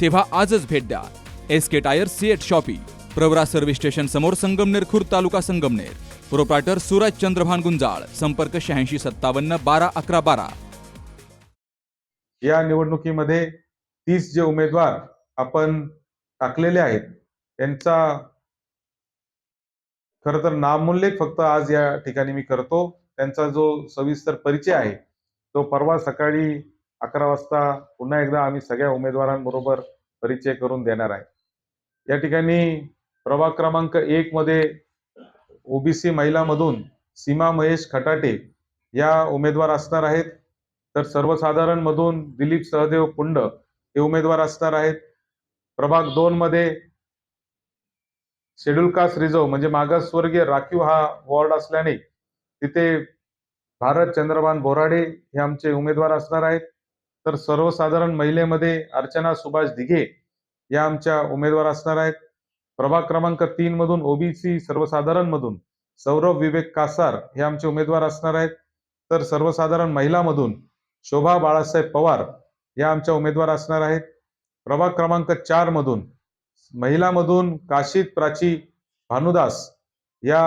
तेव्हा आजच भेट द्या. S K tyre CEAT shoppe. Pravara service station समोर संगमनेर खुर्द तालुका संगमनेर. प्रोप्रायटर सूरज चंद्रभान गुंजाळ संपर्क शहाऐंशी सत्तावन्न बारा अकरा बारा. या निवडणुकीमध्ये तीस जे उमेदवार आपण टाकलेले आहेत त्यांचा खर तर नामोल्लेख फक्त आज या ठिकाणी मी करतो. त्यांचा जो सविस्तर परिचय आहे तो परवा सकाळी अकरा वाजता पुन्हा एकदा आम्ही सगळ्या उमेदवारांबरोबर परिचय करून देणार आहे. या ठिकाणी प्रभाग क्रमांक एक मध्ये ओबीसी महिलामधून सीमा महेश खटाटे या उमेदवार असणार आहेत. तर सर्वसाधारण मधून दिलीप सहदेव पुंड हे उमेदवार असणार आहेत. प्रभाग दोन मध्ये शेड्यूल कास्ट रिझर्व म्हणजे मागासवर्गीय राखीव हा वॉर्ड असल्याने तिथे भारत चंद्रभान बोराडे हे आमचे उमेदवार असणार आहेत. तर सर्वसाधारण महिलेमध्ये अर्चना सुभाष दिघे या आमच्या उमेदवार असणार आहेत. प्रभाग क्रमांक तीन मधून ओबीसी सर्वसाधारण मधून सौरभ विवेक कासार हे आमचे उमेदवार असणार आहेत. तर सर्वसाधारण महिलामधून शोभा बाळासाहेब पवार या आमच्या उमेदवार असणार आहेत. प्रभाग क्रमांक चार मधून महिलामधून काशीत प्राची भानुदास या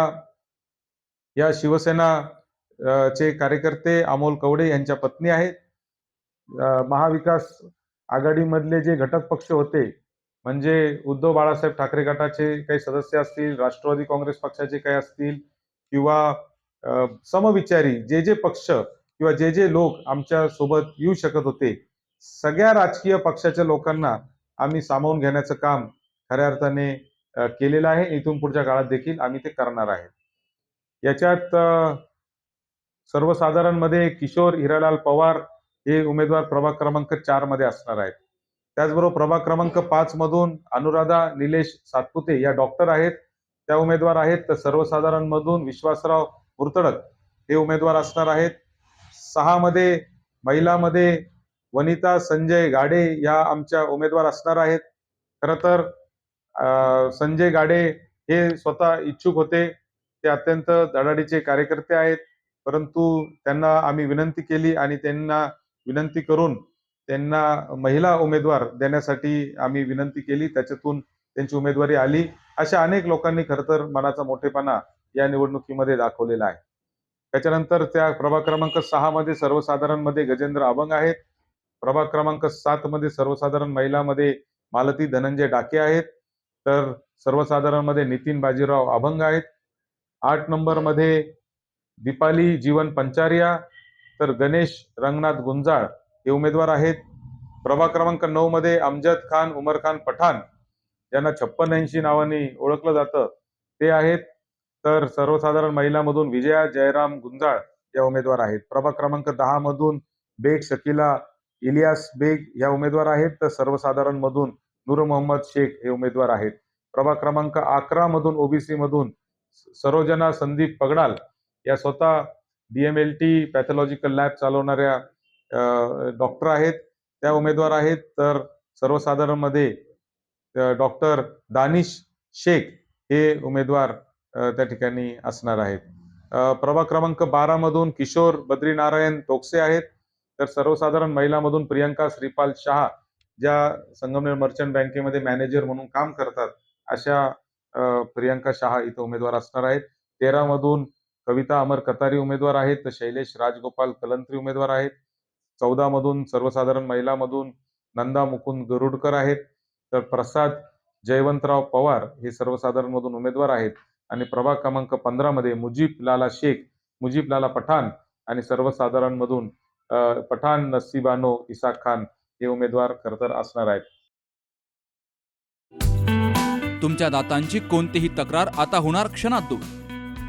या शिवसेना चे कार्यकर्ते अमोल कवडे यांच्या पत्नी आहेत. महाविकास आघाडीमधले जे घटक पक्ष होते म्हणजे उद्धव बाळासाहेब ठाकरे गटाचे काही सदस्य असतील राष्ट्रवादी काँग्रेस पक्षाचे काही असतील किंवा समविचारी जे जे पक्ष किंवा जे जे लोक आमच्यासोबत येऊ शकत होते सगळ्या राजकीय पक्षाच्या लोकांना आम्ही सामावून घेण्याचं काम खऱ्या अर्थाने केलेलं आहे. इथून पुढच्या काळात देखील आम्ही ते करणार आहे. याच्यात सर्वसाधारणमध्ये किशोर हिरालाल पवार हे उमेदवार प्रभाग क्रमांक चारमध्ये असणार आहेत. त्याचबरोबर प्रभाग क्रमांक पाच मधून अनुराधा निलेश सातपुते या डॉक्टर आहेत. त्या उमेदवार आहेत तर सर्वसाधारण मधून विश्वासराव मुर्तडक हे उमेदवार असणार आहेत. सहा मध्ये महिलामध्ये वनिता संजय गाडे या आमच्या उमेदवार असणार आहेत. खर तर संजय गाडे हे स्वतः इच्छुक होते. ते अत्यंत धडाडीचे कार्यकर्ते आहेत. परंतु त्यांना आम्ही विनंती केली आणि त्यांना विनंती करून त्यांना महिला उमेदवार देण्यासाठी आम्ही विनंती केली. त्याच्यातून त्यांची उमेदवारी आली. अशा अनेक लोकांनी खर तर मनाचा मोठेपणा या निवडणुकीमध्ये दाखवलेला आहे. त्याच्यानंतर त्या प्रभाग क्रमांक सहा मध्ये सर्वसाधारणमध्ये गजेंद्र अभंग आहेत. प्रभाग क्रमांक सात मध्ये सर्वसाधारण महिलामध्ये मालती धनंजय डाके आहेत. तर सर्वसाधारणमध्ये नितीन बाजीराव अभंग आहेत. आठ नंबरमध्ये दीपाली जीवन पंचारिया तर गणेश रंगनाथ गुंजाळ हे उमेदवार आहेत. प्रभाग क्रमांक नऊ मध्ये अमजद खान उमर खान पठाण ज्यांना छप्पन ऐंशी नावाने ओळखलं जातं. ते आहेत. तर सर्वसाधारण महिलामधून विजया जयराम गुंजाळ या उमेदवार आहेत. प्रभाग क्रमांक दहा मधून बेग शकिला इलियास बेग या उमेदवार आहेत. तर सर्वसाधारण मधून नूर मोहम्मद शेख हे उमेदवार आहेत. प्रभाग क्रमांक अकरा मधून ओबीसी मधून सरोजना संदीप पगडाल या स्वतः डीएमएलटी पॅथॉलॉजिकल लॅब चालवणाऱ्या डॉक्टर आहेत. त्या उमेदवार आहेत. तर सर्वसाधारणमध्ये डॉक्टर दानिश शेख हे उमेदवार त्या ठिकाणी असणार आहेत. प्रभाग क्रमांक बारा मधून किशोर बद्रीनारायण तोकसे आहेत. तर सर्वसाधारण महिलामधून प्रियंका श्रीपाल शहा ज्या संगमनेर मर्चंट बँकेमध्ये मॅनेजर म्हणून काम करतात अशा प्रियंका शहा इथं उमेदवार असणार आहेत. तेरा मधून कविता अमर कतारी उमेदवार आहेत तर शैलेश राजगोपाल कलंत्री उमेदवार आहेत चौदा मधून सर्वसाधारण महिलामधून नंदा मुकुंद गरुडकर आहेत तर प्रसाद जयवंतराव पवार हे सर्वसाधारण मधून उमेदवार आहेत आणि प्रभाग क्रमांक पंधरा मध्ये मुजीब लाला शेख मुजीब लाला पठाण आणि सर्वसाधारण मधून पठाण नसीबानो इसाक खान हे उमेदवार खरतर असणार आहेत. तुमच्या दातांची कोणतीही तक्रार आता होणार क्षणात दूर.